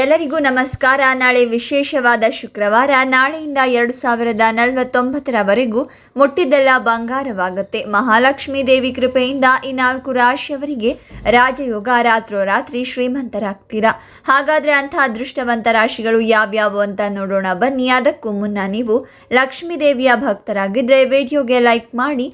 ಎಲ್ಲರಿಗೂ ನಮಸ್ಕಾರ. ನಾಳೆ ವಿಶೇಷವಾದ ಶುಕ್ರವಾರ, ನಾಳೆಯಿಂದ ಎರಡು ಸಾವಿರದ ನಲವತ್ತೊಂಬತ್ತರವರೆಗೂ ಮುಟ್ಟಿದ್ದೆಲ್ಲ ಬಂಗಾರವಾಗುತ್ತೆ. ಮಹಾಲಕ್ಷ್ಮೀ ದೇವಿ ಕೃಪೆಯಿಂದ ಈ ನಾಲ್ಕು ರಾಶಿಯವರಿಗೆ ರಾಜಯೋಗ ರಾತ್ರೋರಾತ್ರಿ ಶ್ರೀಮಂತರಾಗ್ತೀರಾ? ಹಾಗಾದರೆ ಅಂಥ ಅದೃಷ್ಟವಂತ ರಾಶಿಗಳು ಯಾವ್ಯಾವು ಅಂತ ನೋಡೋಣ. ಬನ್ನಿ, ಅದಕ್ಕೂ ಮುನ್ನ ನೀವು ಲಕ್ಷ್ಮೀ ದೇವಿಯ ಭಕ್ತರಾಗಿದ್ದರೆ ವಿಡಿಯೋಗೆ ಲೈಕ್ ಮಾಡಿ.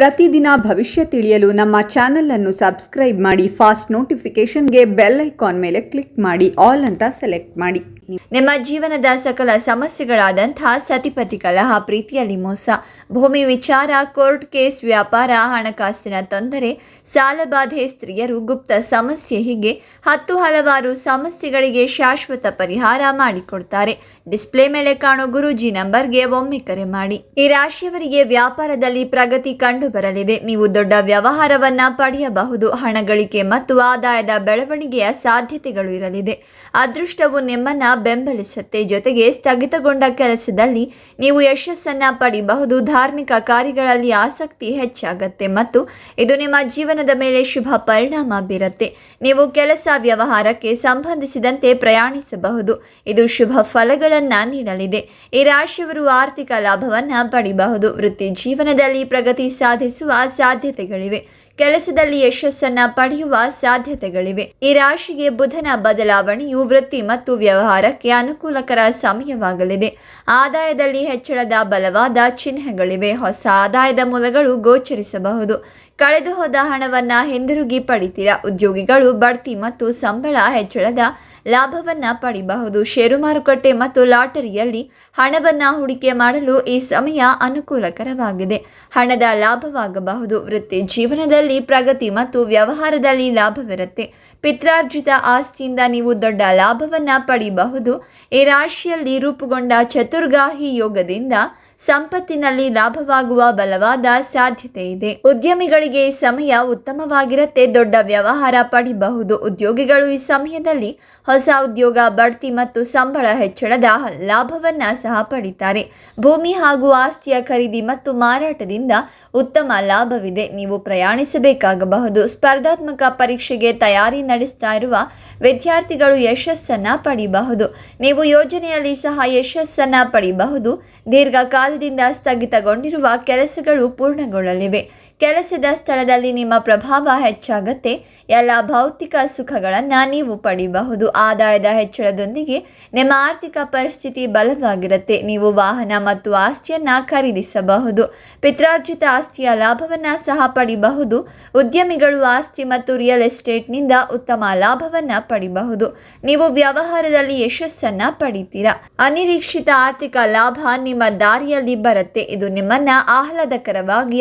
ಪ್ರತಿದಿನ ಭವಿಷ್ಯ ತಿಳಿಯಲು ನಮ್ಮ ಚಾನಲ್ ಅನ್ನು ಸಬ್ಸ್ಕ್ರೈಬ್ ಮಾಡಿ, ಫಾಸ್ಟ್ ನೋಟಿಫಿಕೇಶನ್ಗೆ ಬೆಲ್ ಐಕಾನ್ ಮೇಲೆ ಕ್ಲಿಕ್ ಮಾಡಿ, ಆಲ್ ಅಂತ ಸೆಲೆಕ್ಟ್ ಮಾಡಿ ನಿಮ್ಮ ಜೀವನದ ಸಕಲ ಸಮಸ್ಯೆಗಳಾದಂಥ ಸತಿಪತಿ ಕಲಹ ಪ್ರೀತಿಯಲ್ಲಿ ಮೋಸ. ಭೂಮಿ ವಿಚಾರ, ಕೋರ್ಟ್ ಕೇಸ್, ವ್ಯಾಪಾರ, ಹಣಕಾಸಿನ ತೊಂದರೆ, ಸಾಲಬಾಧೆ, ಸ್ತ್ರೀಯರು ಗುಪ್ತ ಸಮಸ್ಯೆ ಹೀಗೆ ಹತ್ತು ಹಲವಾರು ಸಮಸ್ಯೆಗಳಿಗೆ ಶಾಶ್ವತ ಪರಿಹಾರ ಮಾಡಿಕೊಡ್ತಾರೆ. ಡಿಸ್ಪ್ಲೇ ಮೇಲೆ ಕಾಣೋ ಗುರೂಜಿ ನಂಬರ್ಗೆ ಒಮ್ಮೆ ಕರೆ ಮಾಡಿ. ಈ ರಾಶಿಯವರಿಗೆ ವ್ಯಾಪಾರದಲ್ಲಿ ಪ್ರಗತಿ ಕಂಡು ಬರಲಿದೆ ನೀವು ದೊಡ್ಡ ವ್ಯವಹಾರವನ್ನ ಪಡೆಯಬಹುದು. ಹಣ ಗಳಿಕೆ ಮತ್ತು ಆದಾಯದ ಬೆಳವಣಿಗೆಯ ಸಾಧ್ಯತೆಗಳು ಇರಲಿದೆ. ಅದೃಷ್ಟವು ನಿಮ್ಮನ್ನ ಬೆಂಬಲಿಸುತ್ತೆ. ಜೊತೆಗೆ ಸ್ಥಗಿತಗೊಂಡ ಕೆಲಸದಲ್ಲಿ ನೀವು ಯಶಸ್ಸನ್ನು ಪಡೆಯಬಹುದು ಧಾರ್ಮಿಕ ಕಾರ್ಯಗಳಲ್ಲಿ ಆಸಕ್ತಿ ಹೆಚ್ಚಾಗತ್ತೆ ಮತ್ತು ಇದು ನಿಮ್ಮ ಜೀವನದ ಮೇಲೆ ಶುಭ ಪರಿಣಾಮ ಬೀರುತ್ತೆ. ನೀವು ಕೆಲಸ ವ್ಯವಹಾರಕ್ಕೆ ಸಂಬಂಧಿಸಿದಂತೆ ಪ್ರಯಾಣಿಸಬಹುದು. ಇದು ಶುಭ ಫಲಗಳನ್ನು ನೀಡಲಿದೆ. ಈ ರಾಶಿಯವರು ಆರ್ಥಿಕ ಲಾಭವನ್ನು ಪಡೆಯಬಹುದು ವೃತ್ತಿ ಜೀವನದಲ್ಲಿ ಪ್ರಗತಿ ಸಾಧಿಸುವ ಸಾಧ್ಯತೆಗಳಿವೆ. ಕೆಲಸದಲ್ಲಿ ಯಶಸ್ಸನ್ನ ಪಡೆಯುವ ಸಾಧ್ಯತೆಗಳಿವೆ. ಈ ರಾಶಿಗೆ ಬುಧನ ಬದಲಾವಣೆಯು ವೃತ್ತಿ ಮತ್ತು ವ್ಯವಹಾರಕ್ಕೆ ಅನುಕೂಲಕರ ಸಮಯವಾಗಲಿದೆ. ಆದಾಯದಲ್ಲಿ ಹೆಚ್ಚಳದ ಬಲವಾದ ಚಿಹ್ನೆಗಳಿವೆ. ಹೊಸ ಆದಾಯದ ಮೂಲಗಳು ಗೋಚರಿಸಬಹುದು. ಕಳೆದು ಹೋದ ಹಣವನ್ನು ಹಿಂದಿರುಗಿ ಪಡಿತೀರಾ. ಉದ್ಯೋಗಿಗಳು ಬಡ್ತಿ ಮತ್ತು ಸಂಬಳ ಹೆಚ್ಚಳದ ಲಾಭವನ್ನು ಪಡಿಬಹುದು. ಷೇರು ಮಾರುಕಟ್ಟೆ ಮತ್ತು ಲಾಟರಿಯಲ್ಲಿ ಹಣವನ್ನು ಹೂಡಿಕೆ ಮಾಡಲು ಈ ಸಮಯ ಅನುಕೂಲಕರವಾಗಿದೆ. ಹಣದ ಲಾಭವಾಗಬಹುದು. ವೃತ್ತಿ ಜೀವನದಲ್ಲಿ ಪ್ರಗತಿ ಮತ್ತು ವ್ಯವಹಾರದಲ್ಲಿ ಲಾಭವಿರುತ್ತೆ. ಪಿತ್ರಾರ್ಜಿತ ಆಸ್ತಿಯಿಂದ ನೀವು ದೊಡ್ಡ ಲಾಭವನ್ನು ಪಡೆಯಬಹುದು ಈ ರಾಶಿಯಲ್ಲಿ ರೂಪುಗೊಂಡ ಚತುರ್ಗಾಹಿ ಯೋಗದಿಂದ ಸಂಪತ್ತಿನಲ್ಲಿ ಲಾಭವಾಗುವ ಬಲವಾದ ಸಾಧ್ಯತೆ ಇದೆ. ಉದ್ಯಮಿಗಳಿಗೆ ಈ ಸಮಯ ಉತ್ತಮವಾಗಿರುತ್ತೆ, ದೊಡ್ಡ ವ್ಯವಹಾರ ಪಡಿಬಹುದು. ಉದ್ಯೋಗಿಗಳು ಈ ಸಮಯದಲ್ಲಿ ಹೊಸ ಉದ್ಯೋಗ, ಬಡ್ತಿ ಮತ್ತು ಸಂಬಳ ಹೆಚ್ಚಳದ ಲಾಭವನ್ನು ಸಹ ಪಡಿತಾರೆ. ಭೂಮಿ ಹಾಗೂ ಆಸ್ತಿಯ ಖರೀದಿ ಮತ್ತು ಮಾರಾಟದಿಂದ ಉತ್ತಮ ಲಾಭವಿದೆ. ನೀವು ಪ್ರಯಾಣಿಸಬೇಕಾಗಬಹುದು. ಸ್ಪರ್ಧಾತ್ಮಕ ಪರೀಕ್ಷೆಗೆ ತಯಾರಿ ನಡೆಸ್ತಾ ಇರುವ ವಿದ್ಯಾರ್ಥಿಗಳು ಯಶಸ್ಸನ್ನು ಪಡಿಬಹುದು. ನೀವು ಯೋಜನೆಯಲ್ಲಿ ಸಹ ಯಶಸ್ಸನ್ನು ಪಡಿಬಹುದು. ದೀರ್ಘಕಾಲದಿಂದ ಸ್ಥಗಿತಗೊಂಡಿರುವ ಕೆಲಸಗಳು ಪೂರ್ಣಗೊಳ್ಳಲಿವೆ. ಕೆಲಸದ ಸ್ಥಳದಲ್ಲಿ ನಿಮ್ಮ ಪ್ರಭಾವ ಹೆಚ್ಚಾಗತ್ತೆ. ಎಲ್ಲ ಭೌತಿಕ ಸುಖಗಳನ್ನು ನೀವು ಪಡೆಯಬಹುದು ಆದಾಯದ ಹೆಚ್ಚಳದೊಂದಿಗೆ ನಿಮ್ಮ ಆರ್ಥಿಕ ಪರಿಸ್ಥಿತಿ ಬಲವಾಗಿರುತ್ತೆ. ನೀವು ವಾಹನ ಮತ್ತು ಆಸ್ತಿಯನ್ನು ಖರೀದಿಸಬಹುದು. ಪಿತ್ರಾರ್ಜಿತ ಆಸ್ತಿಯ ಲಾಭವನ್ನು ಸಹ ಪಡಿಬಹುದು. ಉದ್ಯಮಿಗಳು ಆಸ್ತಿ ಮತ್ತು ರಿಯಲ್ ಎಸ್ಟೇಟ್ನಿಂದ ಉತ್ತಮ ಲಾಭವನ್ನು ಪಡಿಬಹುದು. ನೀವು ವ್ಯವಹಾರದಲ್ಲಿ ಯಶಸ್ಸನ್ನು ಪಡಿತೀರಾ. ಅನಿರೀಕ್ಷಿತ ಆರ್ಥಿಕ ಲಾಭ ನಿಮ್ಮ ದಾರಿಯಲ್ಲಿ ಬರುತ್ತೆ. ಇದು ನಿಮ್ಮನ್ನ ಆಹ್ಲಾದಕರವಾಗಿ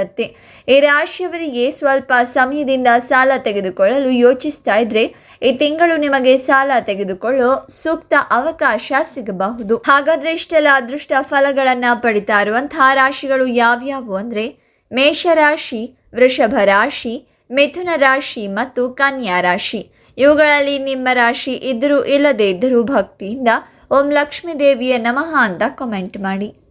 ಆಶ್ಚರ್ಯಗೊಳಿಸುತ್ತೆ ಈ ರಾಶಿಯವರಿಗೆ ಸ್ವಲ್ಪ ಸಮಯದಿಂದ ಸಾಲ ತೆಗೆದುಕೊಳ್ಳಲು ಯೋಚಿಸ್ತಾ ಇದ್ರೆ, ಈ ತಿಂಗಳು ನಿಮಗೆ ಸಾಲ ತೆಗೆದುಕೊಳ್ಳೋ ಸೂಕ್ತ ಅವಕಾಶ ಸಿಗಬಹುದು. ಹಾಗಾದ್ರೆ ಇಷ್ಟೆಲ್ಲ ಅದೃಷ್ಟ ಫಲಗಳನ್ನ ಪಡಿತಾ ಇರುವಂತಹ ರಾಶಿಗಳು ಯಾವ್ಯಾವು ಅಂದ್ರೆ ಮೇಷರಾಶಿ ವೃಷಭ ರಾಶಿ, ಮಿಥುನ ರಾಶಿ ಮತ್ತು ಕನ್ಯಾ ರಾಶಿ. ಇವುಗಳಲ್ಲಿ ನಿಮ್ಮ ರಾಶಿ ಇದ್ದರೂ ಇಲ್ಲದೇ ಇದ್ದರೂ ಭಕ್ತಿಯಿಂದ ಓಂ ಲಕ್ಷ್ಮೀ ದೇವಿಯ ನಮಃ ಅಂತ ಕಮೆಂಟ್ ಮಾಡಿ.